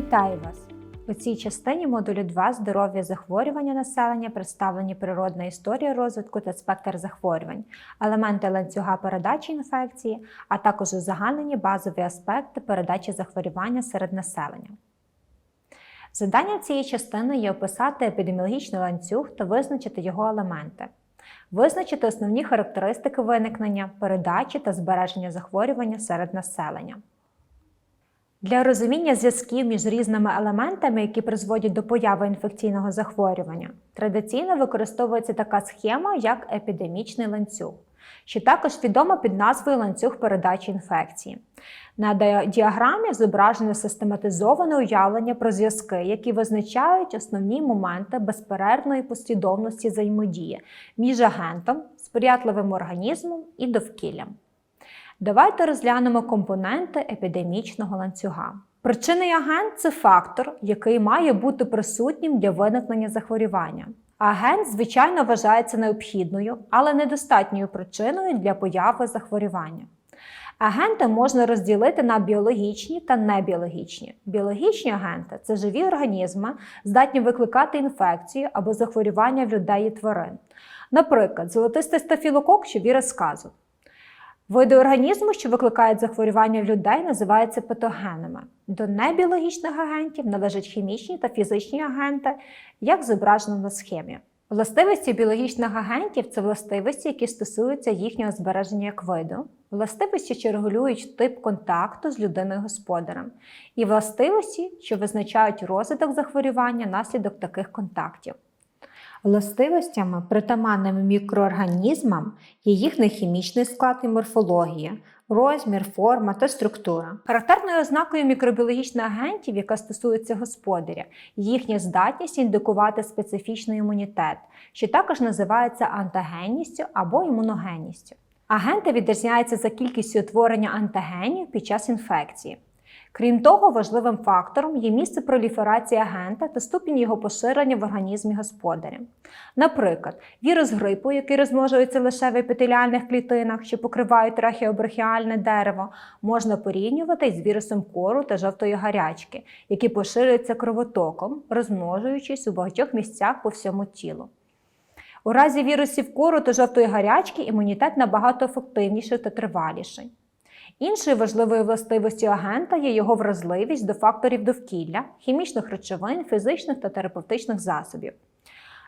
Вітаю вас! У цій частині модулю 2 здоров'я захворювання населення представлені природна історія розвитку та спектр захворювань, елементи ланцюга передачі інфекції, а також узагальнені базові аспекти передачі захворювання серед населення. Завданням цієї частини є описати епідеміологічний ланцюг та визначити його елементи, визначити основні характеристики виникнення, передачі та збереження захворювання серед населення. Для розуміння зв'язків між різними елементами, які призводять до появи інфекційного захворювання, традиційно використовується така схема, як епідемічний ланцюг, що також відома під назвою ланцюг передачі інфекції. На діаграмі зображено систематизоване уявлення про зв'язки, які визначають основні моменти безперервної послідовності взаємодії між агентом, сприятливим організмом і довкіллям. Давайте розглянемо компоненти епідемічного ланцюга. Причинний агент це фактор, який має бути присутнім для виникнення захворювання. Агент, звичайно, вважається необхідною, але недостатньою причиною для появи захворювання. Агенти можна розділити на біологічні та небіологічні. Біологічні агенти це живі організми, здатні викликати інфекцію або захворювання в людей і тварин. Наприклад, золотистий стафілокок чи вірус сказу. Види організму, що викликають захворювання в людей, називаються патогенами. До небіологічних агентів належать хімічні та фізичні агенти, як зображено на схемі. Властивості біологічних агентів це властивості, які стосуються їхнього збереження як виду, властивості, що регулюють тип контакту з людиною-господарем, і властивості, що визначають розвиток захворювання наслідок таких контактів. Властивостями, притаманними мікроорганізмам, є їхній хімічний склад і морфологія, розмір, форма та структура. Характерною ознакою мікробіологічних агентів, яка стосується господаря, їхня здатність індикувати специфічний імунітет, що також називається антагенністю або імуногенністю. Агенти відрізняються за кількістю утворення антигенів під час інфекції. Крім того, важливим фактором є місце проліферації агента та ступінь його поширення в організмі господаря. Наприклад, вірус грипу, який розмножується лише в епітеліальних клітинах, що покривають трахеобрахіальне дерево, можна порівнювати із вірусом кору та жовтої гарячки, які поширюються кровотоком, розмножуючись у багатьох місцях по всьому тілу. У разі вірусів кору та жовтої гарячки імунітет набагато ефективніший та триваліший. Іншою важливою властивістю агента є його вразливість до факторів довкілля, хімічних речовин, фізичних та терапевтичних засобів.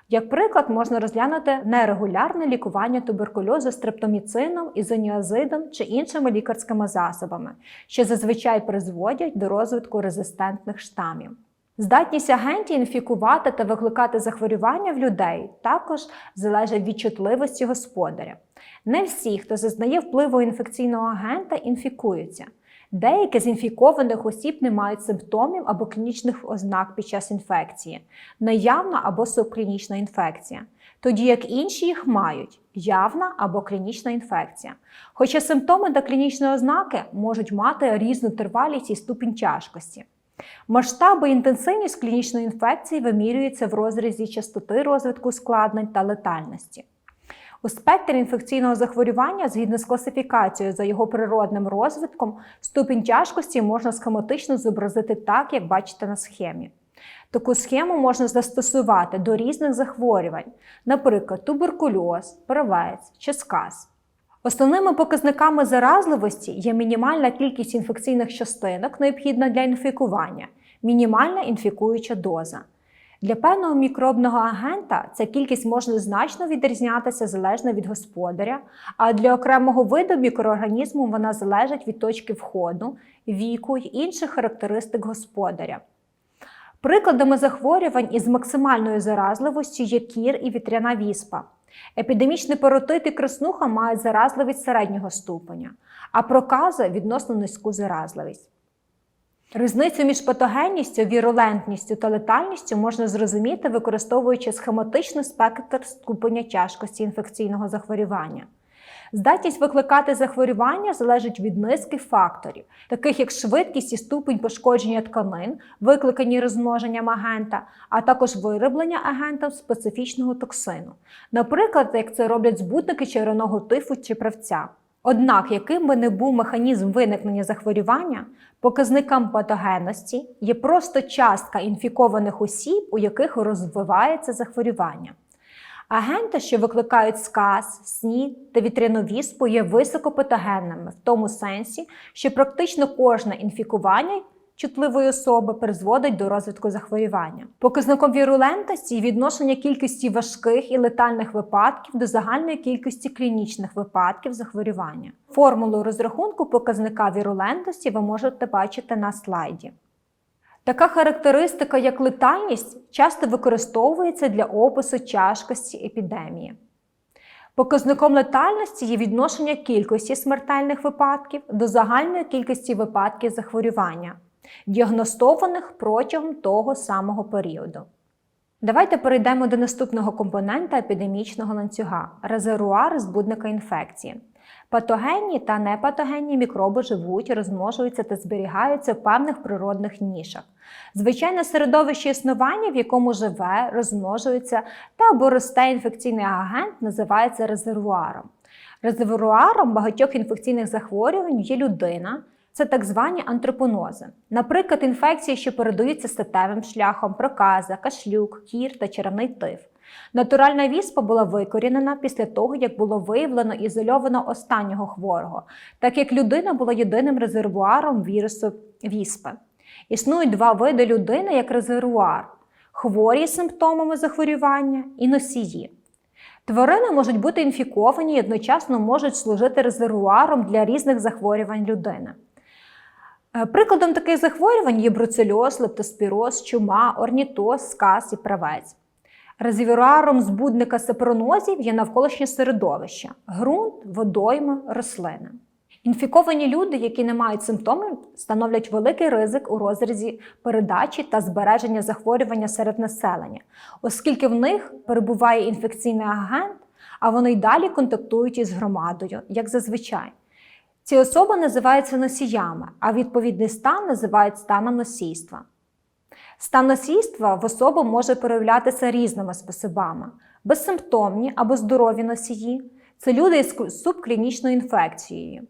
Як приклад, можна розглянути нерегулярне лікування туберкульозу стрептоміцином, ізоніазидом чи іншими лікарськими засобами, що зазвичай призводять до розвитку резистентних штамів. Здатність агентів інфікувати та викликати захворювання в людей також залежить від чутливості господаря. Не всі, хто зазнає впливу інфекційного агента, інфікуються. Деякі з інфікованих осіб не мають симптомів або клінічних ознак під час інфекції, наявна або субклінічна інфекція, тоді як інші їх мають явна або клінічна інфекція. Хоча симптоми та клінічні ознаки можуть мати різну тривалість і ступінь тяжкості. Масштаби і інтенсивність клінічної інфекції вимірюються в розрізі частоти розвитку ускладнень та летальності. У спектрі інфекційного захворювання, згідно з класифікацією за його природним розвитком, ступінь тяжкості можна схематично зобразити так, як бачите на схемі. Таку схему можна застосувати до різних захворювань, наприклад, туберкульоз, правець чи сказ. Основними показниками заразливості є мінімальна кількість інфекційних частинок, необхідна для інфікування, мінімальна інфікуюча доза. Для певного мікробного агента ця кількість може значно відрізнятися залежно від господаря, а для окремого виду мікроорганізму вона залежить від точки входу, віку й інших характеристик господаря. Прикладами захворювань із максимальною заразливістю є кір і вітряна віспа. Епідемічний паротит і краснуха мають заразливість середнього ступеня, а прокази відносно низьку заразливість. Різницю між патогенністю, вірулентністю та летальністю можна зрозуміти, використовуючи схематичний спектр ступеня тяжкості інфекційного захворювання. Здатність викликати захворювання залежить від низки факторів, таких як швидкість і ступень пошкодження тканин, викликані розмноженням агента, а також вироблення агентом специфічного токсину, наприклад, як це роблять збутники червоного тифу чи правця. Однак, яким би не був механізм виникнення захворювання, показником патогенності є просто частка інфікованих осіб, у яких розвивається захворювання. Агенти, що викликають сказ, снід та вітряну віспу, є високопатогенними в тому сенсі, що практично кожне інфікування чутливої особи призводить до розвитку захворювання. Показником вірулентності є відношення кількості важких і летальних випадків до загальної кількості клінічних випадків захворювання. Формулу розрахунку показника вірулентності ви можете бачити на слайді. Така характеристика, як летальність, часто використовується для опису тяжкості епідемії. Показником летальності є відношення кількості смертельних випадків до загальної кількості випадків захворювання, діагностованих протягом того самого періоду. Давайте перейдемо до наступного компонента епідемічного ланцюга резервуар збудника інфекції. Патогенні та непатогенні мікроби живуть, розмножуються та зберігаються в певних природних нішах. Звичайне середовище існування, в якому живе, розмножується та або росте інфекційний агент, називається резервуаром. Резервуаром багатьох інфекційних захворювань є людина. Це так звані антропонози, наприклад, інфекції, що передаються статевим шляхом, проказа, кашлюк, кір та черевний тиф. Натуральна віспа була викорінена після того, як було виявлено ізольовано останнього хворого, так як людина була єдиним резервуаром вірусу віспи. Існують два види людини як резервуар: хворі з симптомами захворювання і носії. Тварини можуть бути інфіковані і одночасно можуть служити резервуаром для різних захворювань людини. Е, Прикладом таких захворювань є бруцельоз, лептоспіроз, чума, орнітоз, сказ і правець. Резервуаром збудника сепронозів є навколишнє середовище ґрунт, водойми, рослини. Інфіковані люди, які не мають симптомів, становлять великий ризик у розрізі передачі та збереження захворювання серед населення, оскільки в них перебуває інфекційний агент, а вони й далі контактують із громадою, як зазвичай. Ці особи називаються носіями, а відповідний стан називають станом носійства. Стан носійства в особи може проявлятися різними способами: безсимптомні або здорові носії це люди із субклінічною інфекцією.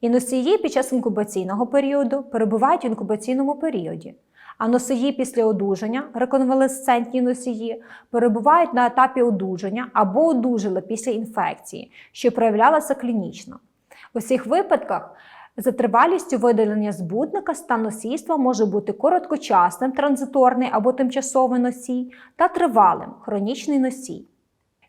І носії під час інкубаційного періоду перебувають в інкубаційному періоді, а носії після одужання, реконвалесцентні носії, перебувають на етапі одужання або одужали після інфекції, що проявлялася клінічно. У всіх випадках за тривалістю видалення збудника стан носійства може бути короткочасним, транзиторний або тимчасовий носій та тривалим хронічний носій.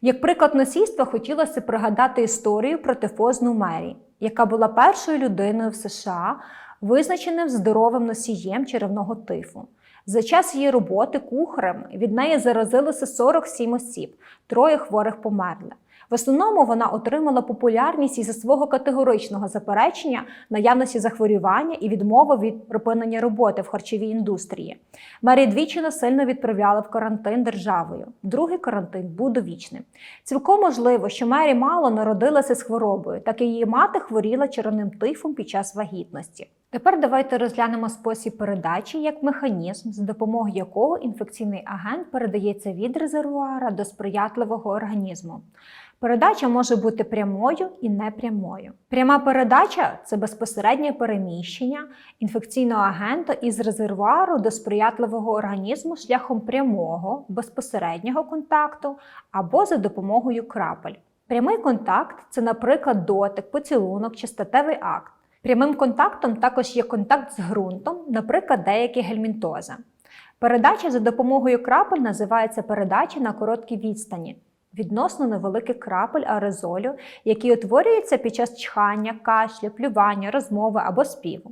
Як приклад носійства хотілося пригадати історію про тифозну Мері, яка була першою людиною в США, визначеним здоровим носієм черевного тифу. За час її роботи кухарем від неї заразилося 47 осіб, троє хворих померли. В основному вона отримала популярність із-за свого категоричного заперечення наявності захворювання і відмови від припинення роботи в харчовій індустрії. Мері двічі насильно відправляли в карантин державою. Другий карантин був довічним. Цілком можливо, що Мері мало народилася з хворобою, так і її мати хворіла черевним тифом під час вагітності. Тепер давайте розглянемо спосіб передачі як механізм, за допомогою якого інфекційний агент передається від резервуара до сприятливого організму. Передача може бути прямою і непрямою. Пряма передача це безпосереднє переміщення інфекційного агента із резервуару до сприятливого організму шляхом прямого безпосереднього контакту або за допомогою крапель. Прямий контакт це, наприклад, дотик, поцілунок чи статевий акт. Прямим контактом також є контакт з ґрунтом, наприклад, деякі гельмінтози. Передача за допомогою крапель називається передача на короткій відстані відносно невеликих крапель аерозолю, які утворюються під час чхання, кашля, плювання, розмови або співу.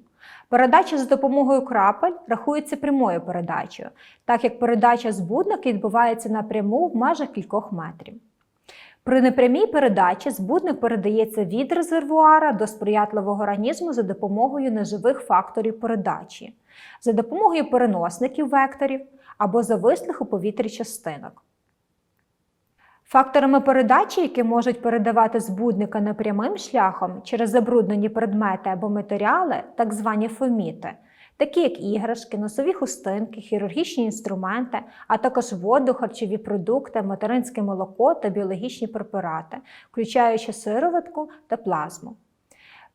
Передача за допомогою крапель рахується прямою передачею, так як передача збудника відбувається напряму в межах кількох метрів. При непрямій передачі збудник передається від резервуара до сприятливого організму за допомогою неживих факторів передачі, за допомогою переносників векторів або завислих у повітрі частинок. Факторами передачі, які можуть передавати збудника непрямим шляхом через забруднені предмети або матеріали, так звані фоміти, такі як іграшки, носові хустинки, хірургічні інструменти, а також воду, харчові продукти, материнське молоко та біологічні препарати, включаючи сироватку та плазму.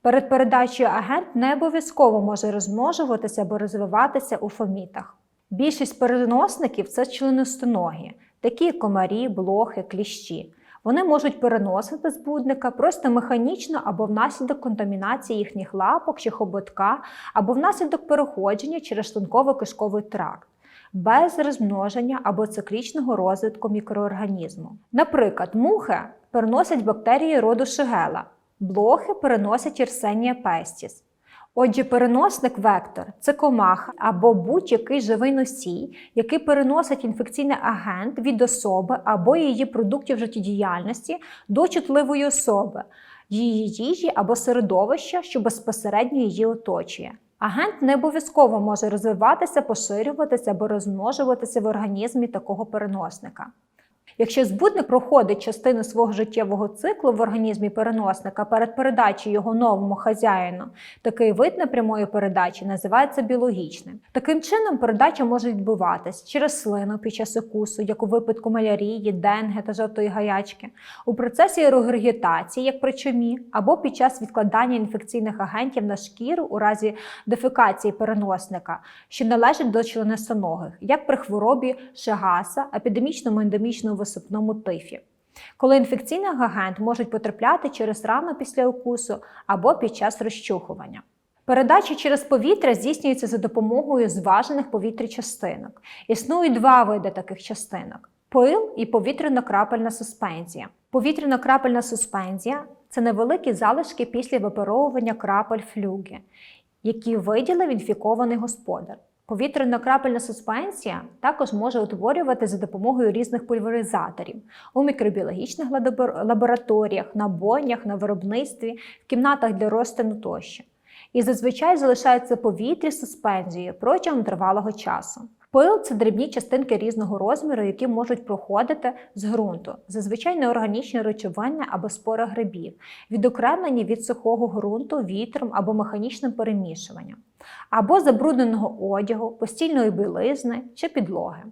Перед передачею агент не обов'язково може розмножуватися або розвиватися у фомітах. Більшість переносників це членистоногі, такі як комарі, блохи, кліщі. Вони можуть переносити збудника просто механічно або внаслідок контамінації їхніх лапок чи хоботка, або внаслідок переходження через шлунково-кишковий тракт. Без розмноження або циклічного розвитку мікроорганізму. Наприклад, мухи переносять бактерії роду Шигела, блохи переносять Yersinia pestis. Отже, переносник вектор це комаха або будь-який живий носій, який переносить інфекційний агент від особи або її продуктів життєдіяльності до чутливої особи, її їжі або середовища, що безпосередньо її оточує. Агент не обов'язково може розвиватися, поширюватися або розмножуватися в організмі такого переносника. Якщо збудник проходить частину свого життєвого циклу в організмі переносника перед передачею його новому хазяїну, такий вид непрямої передачі називається біологічним. Таким чином, передача може відбуватись через слину під час укусу, як у випадку малярії, денге та жовтої гаячки, у процесі регургітації, як при чумі, або під час відкладання інфекційних агентів на шкіру у разі дефекації переносника, що належить до членисоногих, як при хворобі Шегаса, епідемічному ендемічному висипному тифі. Коли інфекційний агент можуть потрапляти через рану після укусу або під час розчухування. Передача через повітря здійснюється за допомогою зважених повітря частинок. Існують два види таких частинок: пил і повітряно-крапельна суспензія. Повітряно-крапельна суспензія це невеликі залишки після випаровування крапель флюги, які виділив інфікований господар. Повітряно-крапельна суспенсія також може утворювати за допомогою різних пульверизаторів у мікробіологічних лабораторіях, на бойнях, на виробництві, в кімнатах для розтину тощо. І зазвичай залишається повітря з суспензією протягом тривалого часу. Пил це дрібні частинки різного розміру, які можуть проходити з ґрунту, зазвичай неорганічні речовини або спори грибів, відокремлені від сухого ґрунту вітром або механічним перемішуванням, або забрудненого одягу, постільної білизни чи підлоги.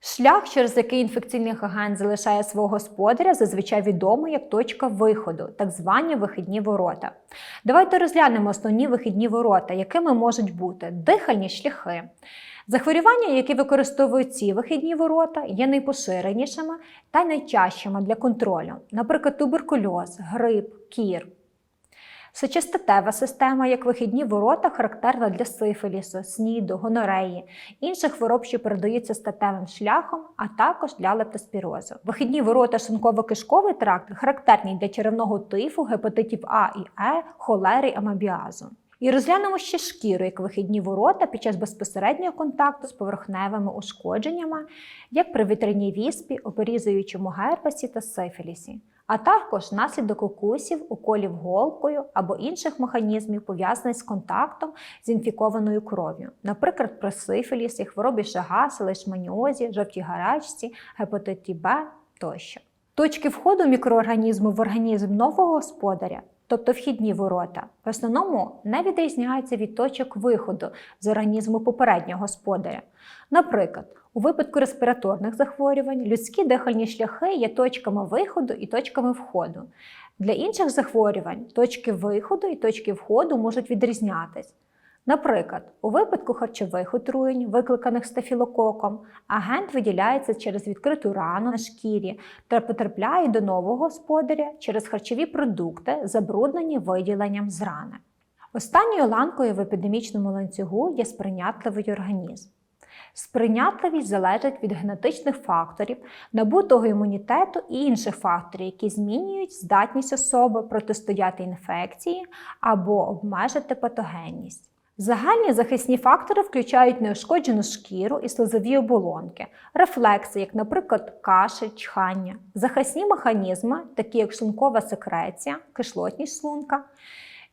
Шлях, через який інфекційний агент залишає свого господаря, зазвичай відомий як точка виходу, так звані вихідні ворота. Давайте розглянемо основні вихідні ворота, якими можуть бути дихальні шляхи. Захворювання, які використовують ці вихідні ворота, є найпоширенішими та найчастішими для контролю, наприклад, туберкульоз, грип, кір. Сечостатева система, як вихідні ворота, характерна для сифілісу, сніду, гонореї, інших хвороб, що передаються статевим шляхом, а також для лептоспірозу. Вихідні ворота шлунково-кишковий тракт характерні для черевного тифу, гепатитів А і Е, холери, амабіазу. І розглянемо ще шкіру як вихідні ворота під час безпосереднього контакту з поверхневими ушкодженнями, як при вітряній віспі, оперізуючому герпесі та сифілісі, а також наслідок укусів, уколів голкою або інших механізмів, пов'язаних з контактом з інфікованою кров'ю, наприклад, при сифілісі, хворобі Шагаса, лишманіозі, жовтій гарячці, гепатиті Б тощо. Точки входу мікроорганізму в організм нового господаря тобто вхідні ворота, в основному не відрізняються від точок виходу з організму попереднього господаря. Наприклад, у випадку респіраторних захворювань людські дихальні шляхи є точками виходу і точками входу. Для інших захворювань точки виходу і точки входу можуть відрізнятись. Наприклад, у випадку харчових отруєнь, викликаних стафілококом, агент виділяється через відкриту рану на шкірі та потрапляє до нового господаря через харчові продукти, забруднені виділенням з рани. Останньою ланкою в епідемічному ланцюгу є сприйнятливий організм. Сприйнятливість залежить від генетичних факторів, набутого імунітету і інших факторів, які змінюють здатність особи протистояти інфекції або обмежити патогенність. Загальні захисні фактори включають неушкоджену шкіру і слизові оболонки, рефлекси, як, наприклад, кашель, чхання, захисні механізми, такі як шлункова секреція, кишлотність шлунка,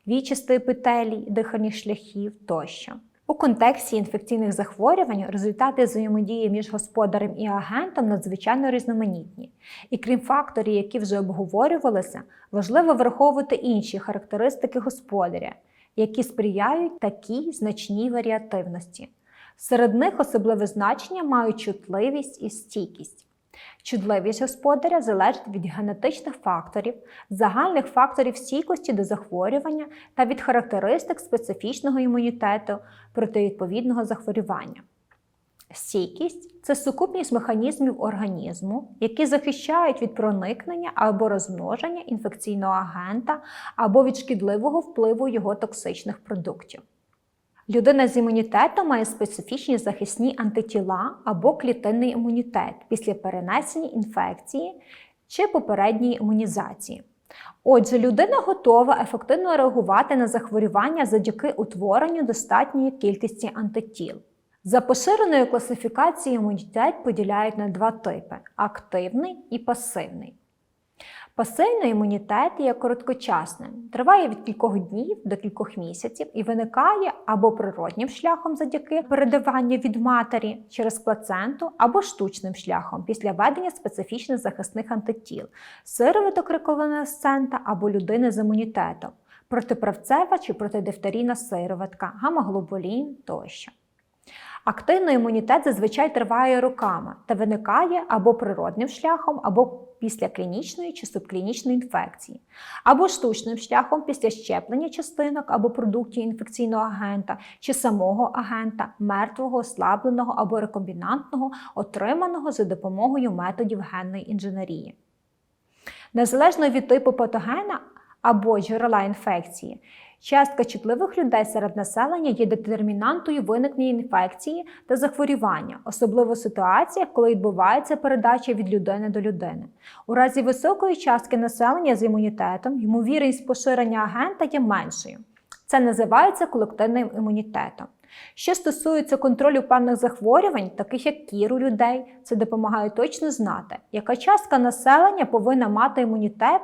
вічисти епителій, дихальних шляхів тощо. У контексті інфекційних захворювань результати взаємодії між господарем і агентом надзвичайно різноманітні. І крім факторів, які вже обговорювалися, важливо враховувати інші характеристики господаря які сприяють такій значній варіативності. Серед них особливе значення мають чутливість і стійкість. Чудливість господаря залежить від генетичних факторів, загальних факторів стійкості до захворювання та від характеристик специфічного імунітету проти відповідного захворювання. Стійкість це сукупність механізмів організму, які захищають від проникнення або розмноження інфекційного агента або від шкідливого впливу його токсичних продуктів. Людина з імунітетом має специфічні захисні антитіла або клітинний імунітет після перенесення інфекції чи попередньої імунізації. Отже, людина готова ефективно реагувати на захворювання завдяки утворенню достатньої кількості антитіл. За поширеною класифікацією імунітет поділяють на два типи активний і пасивний. Пасивний імунітет є короткочасним, триває від кількох днів до кількох місяців і виникає або природнім шляхом завдяки передаванню від матері через плаценту, або штучним шляхом після введення специфічних захисних антитіл, сировиток реконвалесцента або людини з імунітетом, протиправцева чи протидифтерійна сироватка, гамоглобулін тощо. Активний імунітет зазвичай триває роками та виникає або природним шляхом, або після клінічної чи субклінічної інфекції, або штучним шляхом після щеплення частинок або продуктів інфекційного агента чи самого агента, мертвого, ослабленого або рекомбінантного, отриманого за допомогою методів генної інженерії. Незалежно від типу патогена або джерела інфекції, Частка чутливих людей серед населення є детермінантою виникнення інфекції та захворювання, особливо в ситуаціях, коли відбувається передача від людини до людини. У разі високої частки населення з імунітетом ймовірність поширення агента є меншою. Це називається колективним імунітетом. Що стосується контролю певних захворювань, таких як кір у людей, це допомагає точно знати, яка частка населення повинна мати імунітет,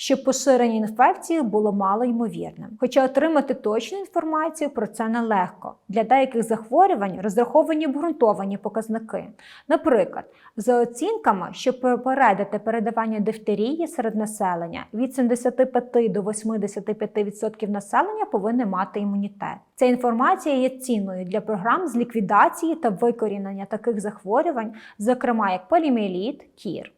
щоб поширення інфекції було мало ймовірним. Хоча отримати точну інформацію про це нелегко. Для деяких захворювань розраховані обґрунтовані показники. Наприклад, за оцінками, щоб попередити передавання дифтерії серед населення, від 75 до 85% населення повинні мати імунітет. Ця інформація є цінною для програм з ліквідації та викорінення таких захворювань, зокрема як поліміеліт, кір.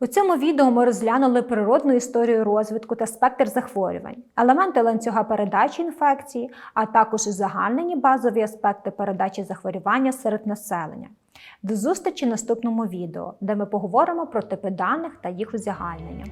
У цьому відео ми розглянули природну історію розвитку та спектр захворювань, елементи ланцюга передачі інфекції, а також узагальнені базові аспекти передачі захворювання серед населення. До зустрічі в наступному відео, де ми поговоримо про типи даних та їх узагальнення.